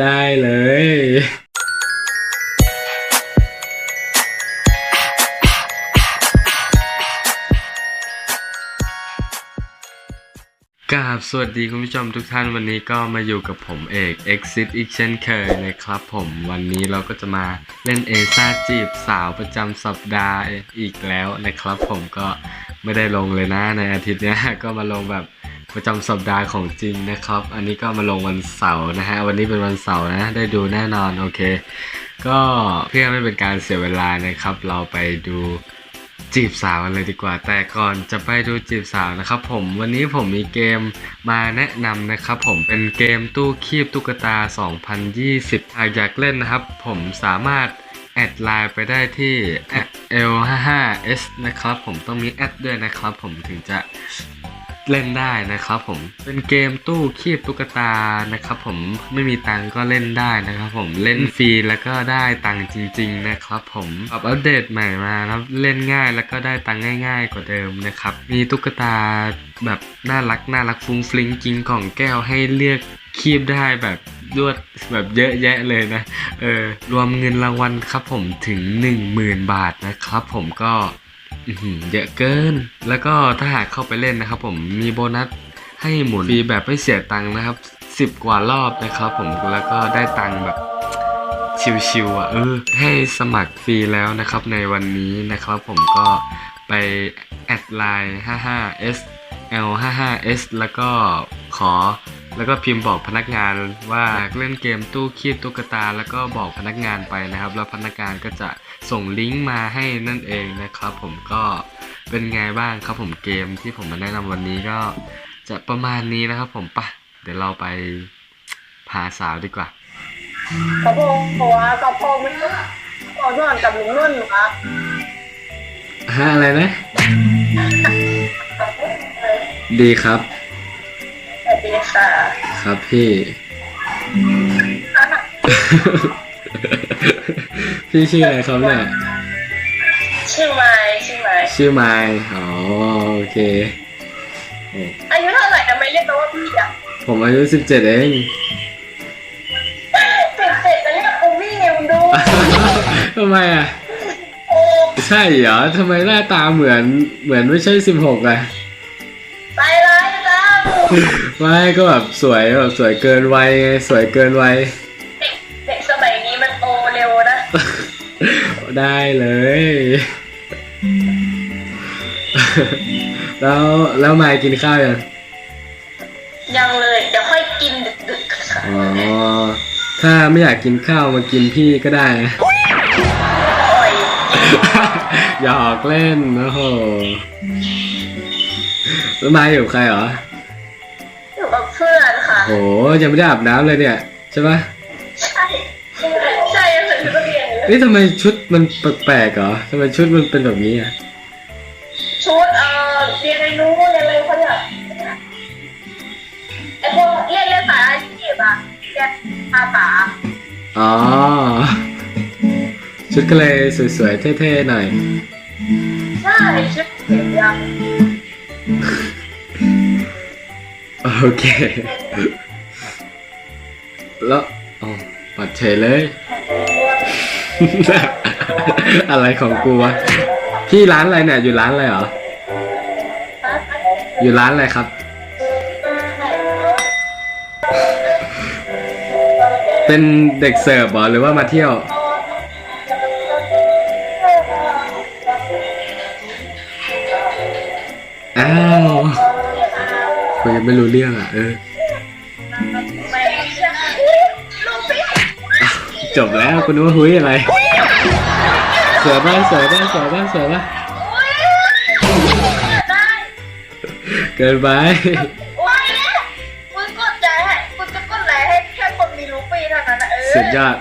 ได้เลย กราบสวัสดีคุณผู้ชมทุกท่านวันนี้ก็มาอยู่กับผมเอก Exit อีกเช่นเคยนะครับผมวันนี้เราก็จะมาเล่นเอซ่าจีบสาวประจำสัปดาห์อีกแล้วนะครับผมก็ไม่ได้ลงเลยนะในอาทิตย์เนี้ยก็มาลงแบบ ประจำสัปดาห์ของจริงนะครับ อันนี้ก็มาลงวันเสาร์นะฮะ วันนี้เป็นวันเสาร์นะ ได้ดูแน่นอนโอเค ก็เพื่อไม่เป็นการเสียเวลานะครับ เราไปดูจีบสาวกันเลยดีกว่า แต่ก่อนจะไปดูจีบสาวนะครับ ผม วันนี้ผมมีเกมมาแนะนำนะครับ ผม เป็นเกมตู้คีบตุ๊กตา 2020หากอยากเล่นนะครับ ผมสามารถแอดไลน์ไปได้ที่ l55s นะครับ ผมต้องมีแอดด้วยนะครับ ผมถึงจะ เล่นได้นะครับผมเป็นเกมตู้คีบตุ๊กตานะครับผมไม่มีตังก็เล่นได้นะครับผมเล่นฟรีแล้วก็ได้ตังจริง ๆ นะครับผมปรับอัปเดตใหม่มาครับเล่นง่ายแล้วก็ได้ตังง่าย ๆ กว่าเดิมนะครับมีตุ๊กตาแบบน่ารักน่ารักฟุ้งฟริ้งกิงของแก้วให้เลือกคีบได้แบบรวดแบบเยอะแยะเลยนะ เออ รวมเงินรางวัลครับผมถึง 10,000 บาทนะครับผมก็ เยอะเกิน แล้วก็ถ้าหากเข้าไปเล่นนะครับ ผมมีโบนัสให้หมุนฟรีแบบไม่เสียตังค์นะครับ10กว่ารอบนะครับ ผมแล้วก็ได้ตังค์แบบชิวๆอะเออให้สมัครฟรีแล้วนะครับ ในวันนี้นะครับ ผมก็ไปแอดไลน์ 55s l 55s แล้วก็ขอแล้วก็พิมพ์บอกพนักงานว่าอยากเล่นเกมตู้คีบตุ๊กตา แล้วก็บอกพนักงานไปนะครับ แล้วพนักงานก็จะ ส่งลิงก์มาให้นั่นเองนะครับ ผมก็เป็นไงบ้างครับผมเกมที่ผมมาแนะนำวันนี้ก็จะประมาณนี้นะครับ ผมปะเดี๋ยวเราไปพาสาวดีกว่ากระโปรงหัวกระโปรงมันก็ขอส่วนกับลุงนุ่นครับฮะอะไรนะดีครับสวัสดีค่ะ ครับพี่ พี่ชื่ออะไรครับเนี่ยชื่อไม้ชื่อไม้ชื่อไมค์อ๋อโอเคโอ้อายุเท่าไหร่ทำไมเรียกตัวว่าพี่อะผมอายุสิบเจ็ดเองเจ็ดเจ็ดจะเรียกกูวี่ไงมึงดูทำไมอะโอ้ใช่เหรอทำไมหน้าตาเหมือนเหมือนไม่ใช่สิบหกอะตายร้ายจ้าไม่ก็แบบสวยแบบสวยเกินวัยไงสวยเกินวัย ได้เลย แล้วแล้วมายกินข้าวยังยังเลยเดี๋ยวค่อยกินดึกๆค่ะอ๋อถ้าไม่อยากกินข้าวมากินพี่ก็ได้นะโอ้ยหยอกเล่นโอ้โหแล้วมายอยู่กับใครเหรออยู่กับเพื่อนค่ะโหยังไม่ได้อาบน้ำเลยเนี่ยใช่ปะ เรียนอยู่เลยนี่ทำไมชุดมันแปลกๆเหรอทำไมชุดมันเป็นแบบนี้อะชุดเอ่อเรียนในนู้นเรียนอะไรเขาเนี่ยไอพวกเรียนเรียนสายอาชีพอะเรียนภาษาอ๋อ ชุดก็เลยสวยๆเท่ๆหน่อย ใช่ชุดเสียงยังโอเค แล้วอ๋อปัดเฉยเลย อะไรของกูวะพี่ร้านอะไรเนี่ย อยู่ร้านอะไรเหรอ อยู่ร้านอะไรครับ เป็นเด็กเสิร์ฟเหรอหรือว่ามาเที่ยว อ้าวคุยยังไม่รู้เรื่องอะ เออ จบแล้วคุณว่าหุยอะไรเสือบ้างเสือบ้างเสือบ้างเสือบ้างได้เกินไปอุ้ยเนี่ยมึงกดใจให้กูจะกดไลค์ให้แค่คนมีลูกปีเท่านั้นนะเออสุดยอด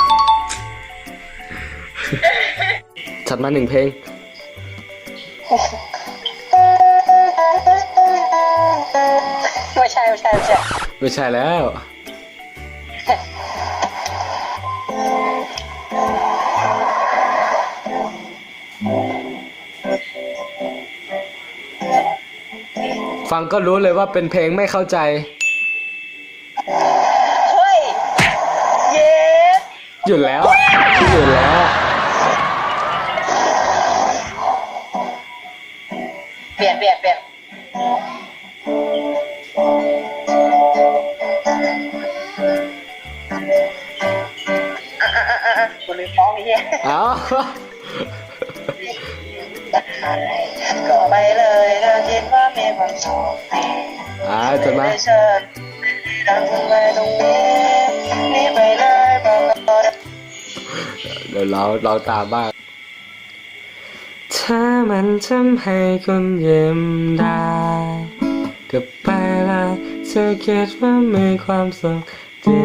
ถัดมาหนึ่งเพลง ไม่ใช่ไม่ใช่ไม่ใช่ไม่ใช่แล้ว ฟังก็รู้เลยว่าเป็นเพลงไม่เข้าใจ เฮ้ยหยุดแล้วอะหยุดแล้วอะเปลี่ยนเปลี่ยนเปลี่ยนอะอะอะอะอะกูลืมฟ้องไอ้เหี้ยเอ้าก็ไปเลยถ้า คิดว่ามีความสุขอ่าจะมาไม่เชิญดังทำไมนี่ไปเลยเพราะก็เดี๋ยวเราเราตามบ้างถ้ามันทำให้คุณยิ้มได้ก็ไปเลยเธอคิดว่ามีความสุขดี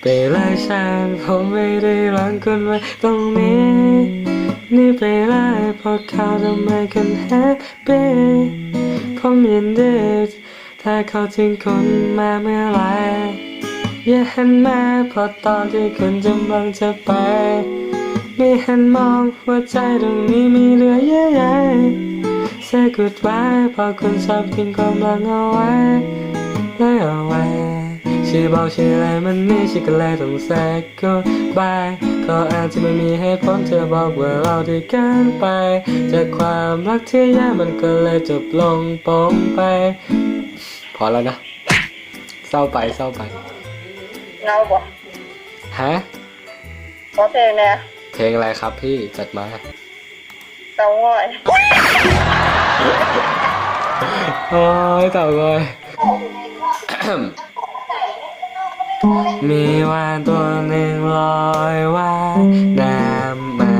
ไปเลยฉันผมไม่ได้รังคุณไว้ตรงนี้ นี่ไปเลยเพราะเขาทำให้คุณแฮปปี้ผมยินดีถ้าเขาทิ้งคุณมาเมื่อไหรอย่าหันมาเพราะตอนที่คุณกำลังจะไป ไม่หันมองหัวใจตรงนี้มีเหลือเยอะแยะ Say goodbye เพราะคุณชอบทิ้งความหลังเอาไว้เลยเอาไว้ ชื่อบอกชื่ออะไรมันนี่ฉันก็เลยต้อง say goodbye ก็อาจจะไม่มีเหตุผลเธอบอกว่าเราได้กันไปจากความรักที่แย่มันก็เลยจบลงปงไป พอแล้วนะเศร้าไปเศร้าไปเงาบ่ฮะเพราะเพลงเนี่ยเพลงอะไรครับพี่จัดมาเตาง่อยโอ้ยเต่าเลย มีวานตัวหนึ่งลอยว่ายน้ำมา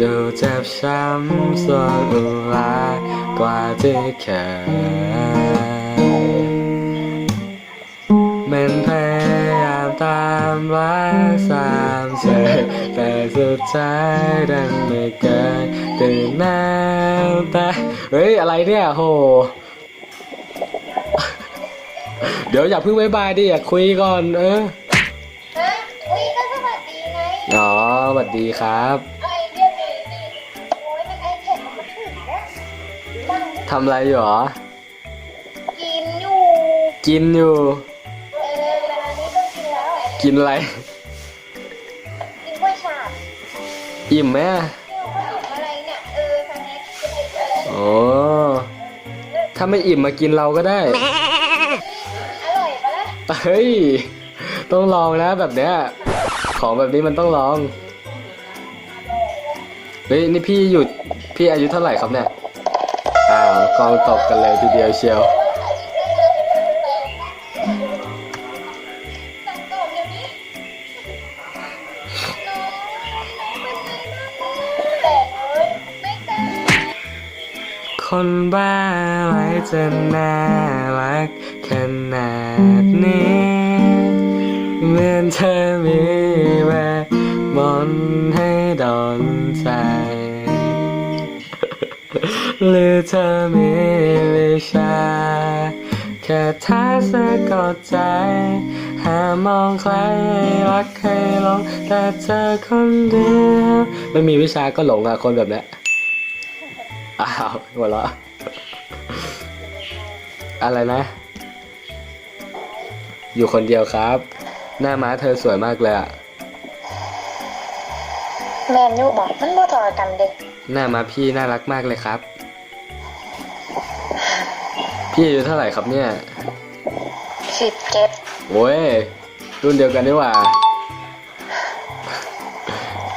ดูเจ็บช้ำส่วนอุลากว่าที่เคยมันพยายามตามรักสามเสยแต่สุดท้ายดันไม่เกิดตื่นน้ำตาเฮ้ย อะไรเนี่ยโห เดี๋ยวอย่าเพิ่งบายบายดิอยากคุยก่อนเออฮะอุ้ยก็สวัสดีไงอ๋อสวัสดีครับไอเดียดีดีโอ้ยมันไอแผ่นมันถึงแล้วนั่งทำอะไรอยู่หรอ กินอยู่ กินอยู่ เออเวลานี้ต้องกินแล้วกินอะไร กินกล้วยฉาบอิ่มไหมเนี่ยขนมอะไรเนี่ย เออทางนี้กินอะไรโอ้ถ้าไม่อิ่มมากินเราก็ได้อร่อยปะล่ะ เฮ้ย ต้องลองนะแบบเนี้ย ของแบบนี้มันต้องลอง เฮ้ย นี่พี่หยุด พี่อายุเท่าไหร่ครับเนี่ย อ้าว กองตกกันเลยทีเดียวเชียวสั่งตอบเดี๋ยวนี้น้องเป็นไงบ้าไม่แต่คนบ้าอะไรจะน่ารัก นาดนี้เหมือนเธอมีแววมนให้ดนใจ หรือเธอมีวิชาแค่ท้าสะกดใจ หามองใครรักให้หลงแต่เธอคนเดียวไม่มีวิชาก็หลงอะคนแบบเนี้ยอ้าวหัวเราะอะไรนะ อยู่คนเดียวครับ หน้าม้าเธอสวยมากเลยอะแมนยูบอกมันบ่ต่อกันเด็กหน้าม้าพี่น่ารักมากเลยครับ พี่อายุเท่าไหร่ครับเนี่ยสิบเจ็ดโอ้ยรุ่นเดียวกันนี่หว่า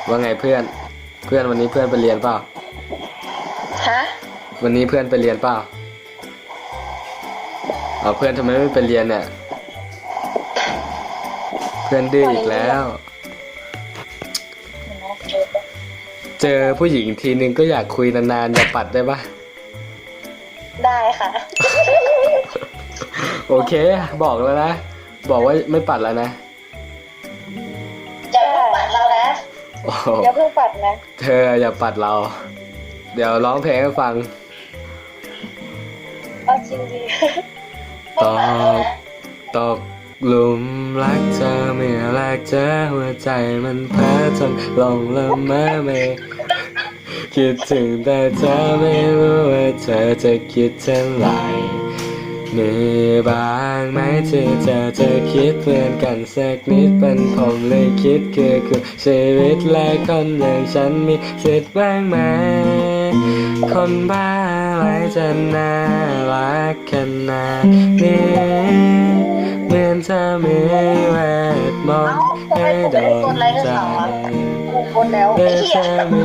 ว่าไงเพื่อน เพื่อนวันนี้เพื่อนไปเรียนเปล่า ฮะ วันนี้เพื่อนไปเรียนเปล่าเอาเพื่อนทำไมไม่ไปเรียนเนี่ย เพื่อนดื้ออีกแล้ว เจอผู้หญิงทีนึงก็อยากคุยนานๆอย่าปัดได้ปะได้ค่ะ โอเค บอกแล้วนะ บอกว่าไม่ปัดแล้วนะอย่าเพิ่งปัดเรานะโอ้โหอย่าเพิ่งปัดนะ เธออย่าปัดเรา เดี๋ยวร้องเพลงให้ฟังเอาจริงดีตกตก หลุมรักเธอเมื่อแรกเจอหัวใจมันเพ้จนหลงละเมอไม่คิดถึงแต่เธอไม่รู้ว่าเธอจะคิดเช่นไหร่มีบ้างไหมที่เธอจะคิดเพื่อนกันสักนิดเป็นผมเลยคิดคือคือชีวิตและคนอย่างฉันมีสิทธิ์บ้างไหม คนบ้าอะไรจะน่ารักขนาดนี้ ดนใจกูกดแล้วเมื่ไอ้เหี้ยเธอมี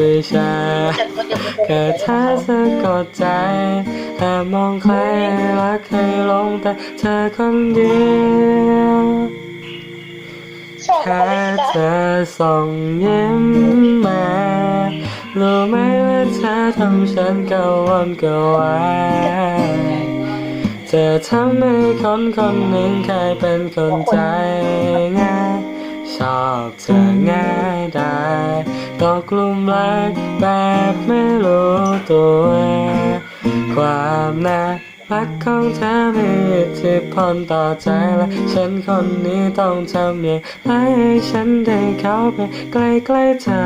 วิชาจะกดจะกดแค่เธอสะกดใจแต่มองใครรักใครลงแต่เธอคนเดียวแค่เธอส่งยิ้มมารู้ไหมว่าเธอทำฉันกังวลกวายเธอทำให้คนคนหนึ่งเคยเป็นคนใจง่าย ชอบเธอง่ายได้ตกหลุมรักแบบไม่รู้ตัว ความน่ารักของเธอมีอิทธิพลต่อใจและฉันคนนี้ต้องทำอย่างไรให้ฉันได้เข้าไปใกล้ๆเธอ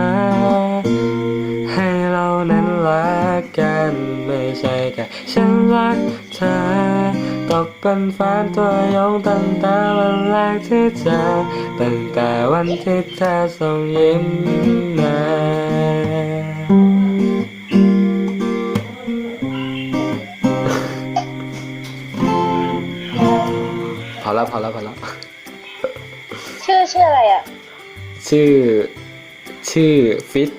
ให้เรานั้นรักกันไม่ใช่แค่ฉันรักเธอ ตกเป็นแฟนตัวยงตั้งแต่วันแรกที่เจอตั้งแต่วันที่เธอส่งยิ้มมาพอแล้วพอแล้วพอแล้วชื่อชื่ออะไรอะ ชื่อ ชื่อฟิต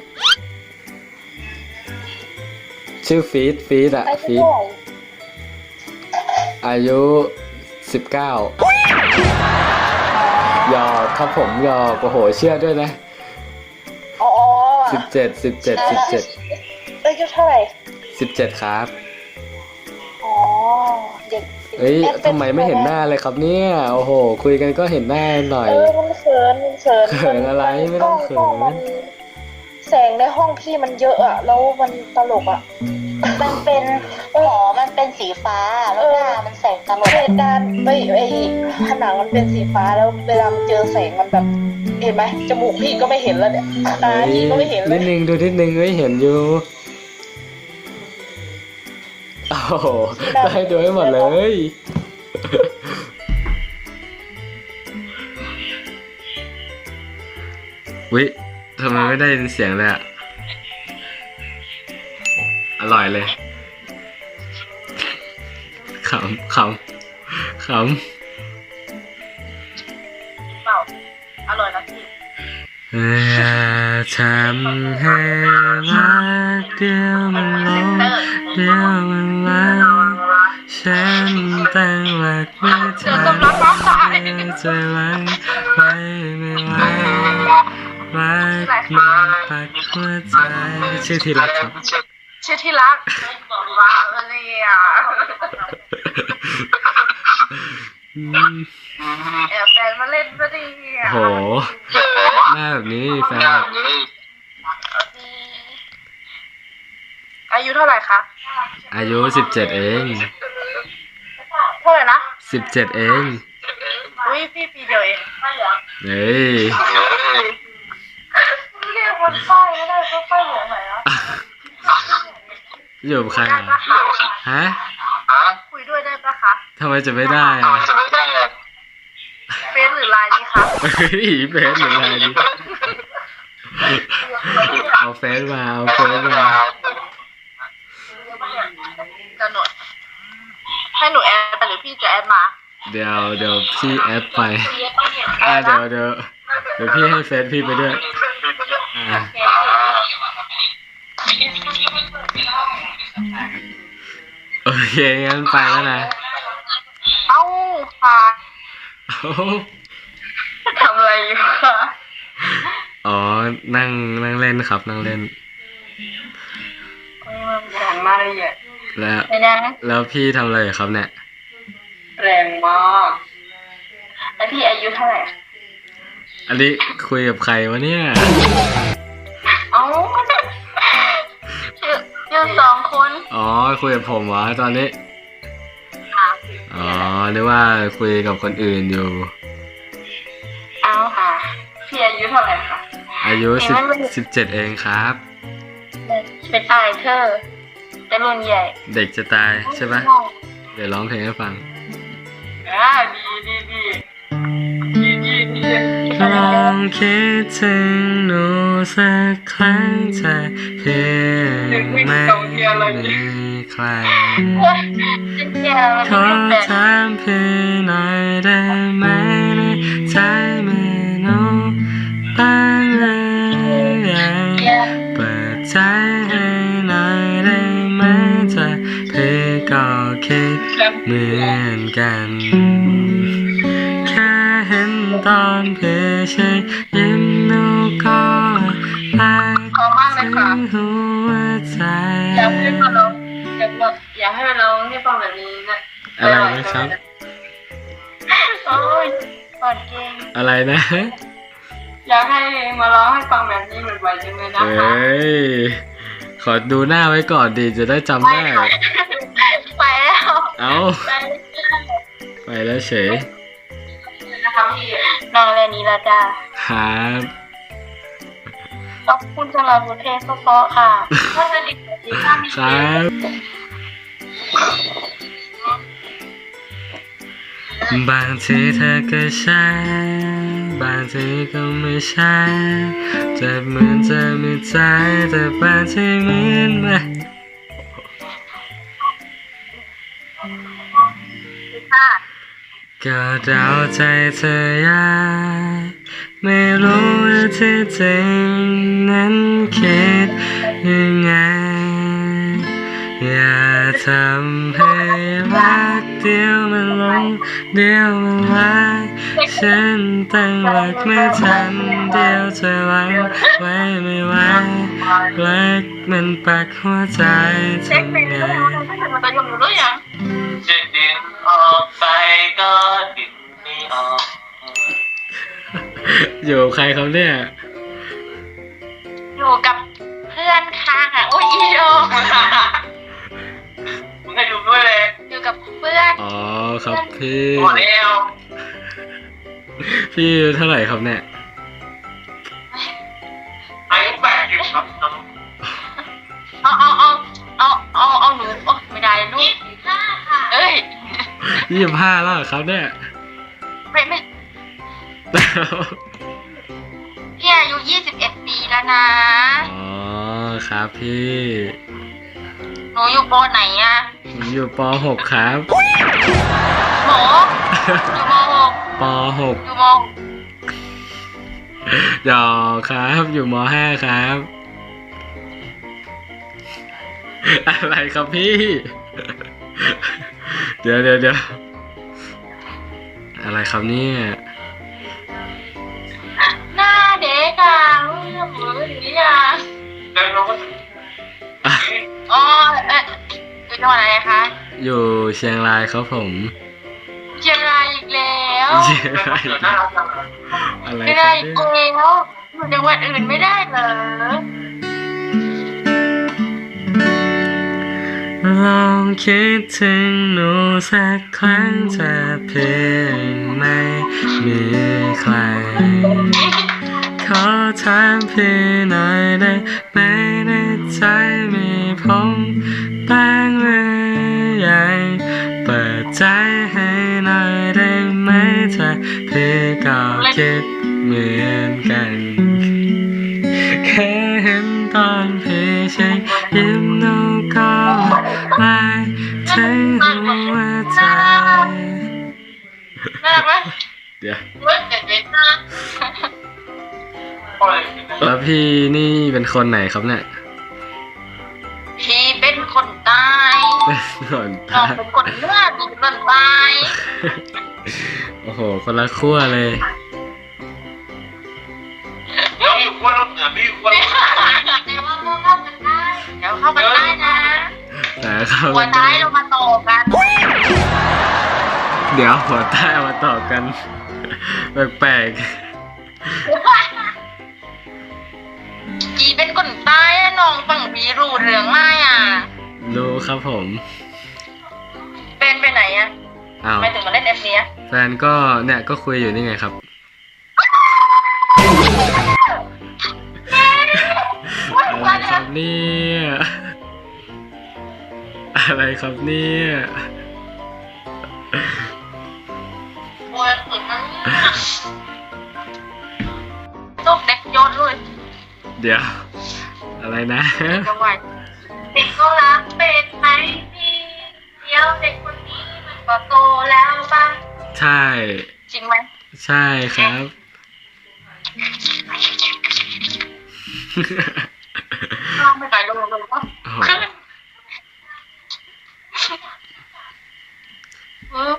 ชื่อฟีดฟีดอะไอ้ฟีที่ด อายุสิบเก้าหยอกครับผมหยอกโอ้โหเชื่อด้วยนะอ๋อสิบเจ็ดสิบเจ็ดสิบเจ็ดอายุเท่าไหร่สิบเจ็ดครับ อ๋อ เด็กเอ้ยแอปป็ทำไมไม่เห็นหน้าเลยครับเนี่ย โอ้โห คุยกันก็เห็นหน้าหน่อย เออมันเขินมันเขินเขินอะไรไม่ต้องเขิน กล้มัแสงในห้องพี่มันเยอะอะแล้วมันตลกอะ มันเป็นหอมันเป็นสีฟ้าแล้วหน้ามันแสงตลบเพดานไอ้ไอ้ผนังมันเป็นสีฟ้าแล้วเวลามันเจอแสงมันแบบเห็นไหมจมูกพี่ก็ไม่เห็นแล้วเนี่ยตาพี่ก็ไม่เห็นเลนิยดนึงดูนิดนึงไม่เห็นอยู่โอ้โหได้ดูให้หมดเลยวิทำไมไม่ได้ยินเสียงเลยอะ อร่อยเลยขำขำขำเปล่าอร่อยนะพี่อย่าทำให้รักเดียวมันหลงเดียวมันรักฉันตั้งหลักไม่ทันใจรักไว้ไม่ไหวรักมันปักหัวใจชื่อที่รักครับ ชื่อที่รักว้าวเลยอะอืมแอบแฟนมาเล่นก็ดีอะโหหน้าแบบนี้แฟนอายุเท่าไหร่คะ อายุสิบเจ็ดเอง เท่าไหร่นะสิบเจ็ดเอง อุ้ยพี่ปีเดียวเองเฮ้ยเรียกบนป้ายไม่ได้เพราะป้ายอยู่ไหนอะ อยู่กับใครอะฮะคุยด้วยได้ปะคะทำไมจะไม่ได้อะเฟซหรือไลน์ดีคะเฮ้ยเฟซหรืออะไรดิเอาเฟซมาเอาเฟซมาจะหนวดให้หนูแอดไปหรือพี่จะแอดมา เดี๋ยวเดี๋ยวพี่แอดไปอ่าเดี๋ยวเดี๋ยวเดี๋ยวพี่ให้เฟซพี่ไปด้วย งั้นไปแล้วนะเอ้าค่ะเอ้าทำอะไรอยู่คะอ๋อ นั่งนั่งเล่นครับ นั่งเล่นแรงมากเลยอะแล้วไม่นะแล้วพี่ทำอะไรอยู่ครับเนี่ย แรงมากแล้วพี่อายุเท่าไหร่อันนี้คุยกับใครวะเนี่ย เอ้าชื่ อชื่อสองคนอ๋อคุยกับผมเหรอตอนนี้ ค่ะอ๋อนึกว่าคุยกับคนอื่นอยู่ เอ้าค่ะพี่อายุเท่าไหร่คะ อายุเห็สินบไหมสิบเจ็ดเองครับ เป็นตายเธอจะรุ่นใหญ่เด็กจะตายใช่ปะเดี๋ยวร้องเพลงให้ฟัง อ่าดีดีดีดีดีดีลอ งคิดถึงหนูสักครั้งจะเพียงไม่มีใครขอถามพี่หน่อยได้ไหมในใจมีหนูบ้างหรือยังเปิดใจให้หน่อยได้ไหมจะพี่ก็คิดเหมือนกัน เห็นตอนพี่ใช้ยิ้มหนูก็ไปขอมากเลยถึค่ะงหัวใจอยากให้มาร้องอยากบอกอยากให้มาร้องให้ฟังแบบนี้นะอะไรนะครับโอ้ยกอดเก่งอะไรนะ อยากให้มาร้องให้ฟังแบบนี้บ่อยๆจังเลยนะเอคะ้ยขอดูหน้าไว้ก่อนดีจะได้จำได้ไปแล้ว เอาไปไปแล้วเฉย นะคะพี่นอนเลยนี้ละจ้าครับขอบคุณสำหรับบทเพลงเพราะๆค่ะถ้าจะดีดีถ้ามีครับบางทีเธอก็ใช่บางทีก็ไม่ใช่จะเหมือนจะมีใจแต่บางทีเหมือนไม่ ก็เดาใจเธอยากไม่รู้ว่าที่จริงนั้นคิดยังไง อย่าทำให้รักเดียวมันหลงเดียวมันลายฉันตั้งหลักไม่ทันเดียวเธอไว้ไว้ไม่ไหวรักมันปักหัวใจเช็คเพลงทำไง ออกไปก็ดึงไม่ออกอยู่กับใครครับเนี่ย อยู่กับเพื่อนข้างอะโอ้ยอีโยมึงให้ดูด้วยเลยอยู่กับเพื่อนอ๋อครับพี่ หมดแล้ว พี่อายุเท่าไหร่ครับเนี่ย ยี่สิบห้าแล้วเหรอครับเนี่ยไม่ไม่พี่อายุยี่สิบเอ็ดปีแล้วนะ อ๋อครับพี่หนูอยู่ปไหนอะผมอยู่ป .6 ครับหมออยู่มหกปอยู่ม .6 หยอกครับอยู่ม .5 ครับ อะไรครับพี่ เดี๋ยวเดี๋ยวเดี๋ยวอะไรครับเนี่ยหน้าเด็กอะเมื่อมือนี้อะเดินลงก็อะอ๋อเอ๊ะอยู่จังหวัดอะไรคะอยู่เชียงรายครับผมเชียงรายอีกแล้วเชียงเดินรายเดินหน้าเราจังอะไรไม่คได้รับอีกเนี่ยแล้วอยู่จังหวัดอื่นไม่ได้เหรอลองคิดถึงหนู สักครั้งจะเพียงไม่มีใคร ขอถามพี่หน่อยได้ไหมในใจมีผมบ้างหรือยังเปิดใจให้หน่อยได้ไหมถ้าพี่ก็คิดเหมือนกันแค่เห็นตอนพี่ใช้ยิ้มหนูก็ไปถึงหัว น่ารักไหมเดี๋ยวเว้ยเด็ดเด็ดนะปล่อยแล้วพี่นี่เป็นคนไหนครับเนี่ย พี่เป็นคนตายเป็นคนน้อตางเป็นคนเลือดเป็นคนตายโอ้โห คนละขั้วเลยน้องอยู่ขั้วโลกเหนือพี่อยู่ขั้วโลกแต่ว่าเราเข้ากันได้ เดี๋ยวเข้ากันได้นะแต่เข้าหัวท้ายเรามาต่อกัน เดี๋ยวหัวใต้มาต่อกัน แปลกจีเป็นคนตายอะน้องฝั่งบีรู้เรื่องไม่อะ ๆรู้ครับผม เป็นไปไหนอะอ้าวไม่ถึงมาเล่นเอฟเนี้ยแฟนก็เนี่ยก็คุยอยู่นี่ไงครับอะไรครับเนี่ยอะไรครับเนี่ยโอ้ยขืนนั้น ลูกเด็กยอดเลยเดี๋ยว อะไรนะจะไหวเด็กก็รักเป็นไหมพี่เดี๋ยวเด็กคนนี้มันก็โตแล้วบ้างใช่ จริงไหมใช่ครับ ลองไปไกลลงลงก็โอ้โหขึ้นเออ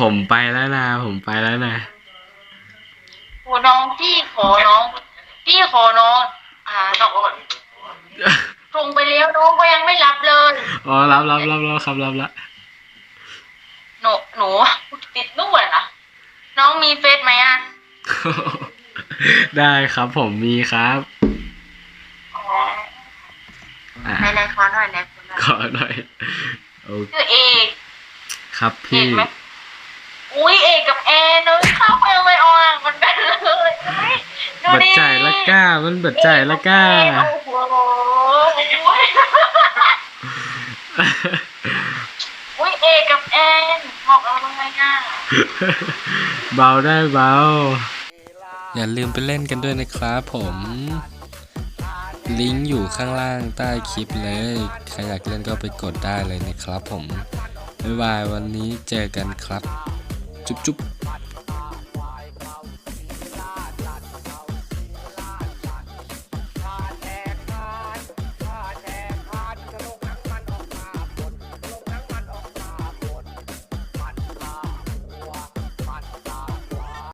ผมไปแล้วนะ ผมไปแล้วนะโหน้องพี่ ขอน้อง พี่ขอน้องอ่าน้องส่งไปแล้วน้องก็ยังไม่รับเลยอ๋อรับรับรับรับครับรับละหนูหนูติดนู่นนะน้องมีเฟซไหมอะได้ครับผมมีครับอะไหนไหนขอหน่อยไหนขอหน่อยขอหน่อยโอเคชื่อเอกครับเห็พี่นไหมอุ้ยเอกกับแอนเนอะเข้าไปไม่ออกมันกันเลยดู บัดดิใจละก้า มันบัดใจละก้าเอกบแอนโอ้โหอุ้ยอุ้ยเอกกับแอนบอกเราทำไมอะเบาได้เบา อย่าลืมไปเล่นกันด้วยนะครับผม ลิงก์อยู่ข้างล่างใต้คลิปเลย ใครอยากเล่นก็ไปกดได้เลยนะครับผม บ๊ายบายวันนี้เจอกันครับ จุ๊บจุ๊บ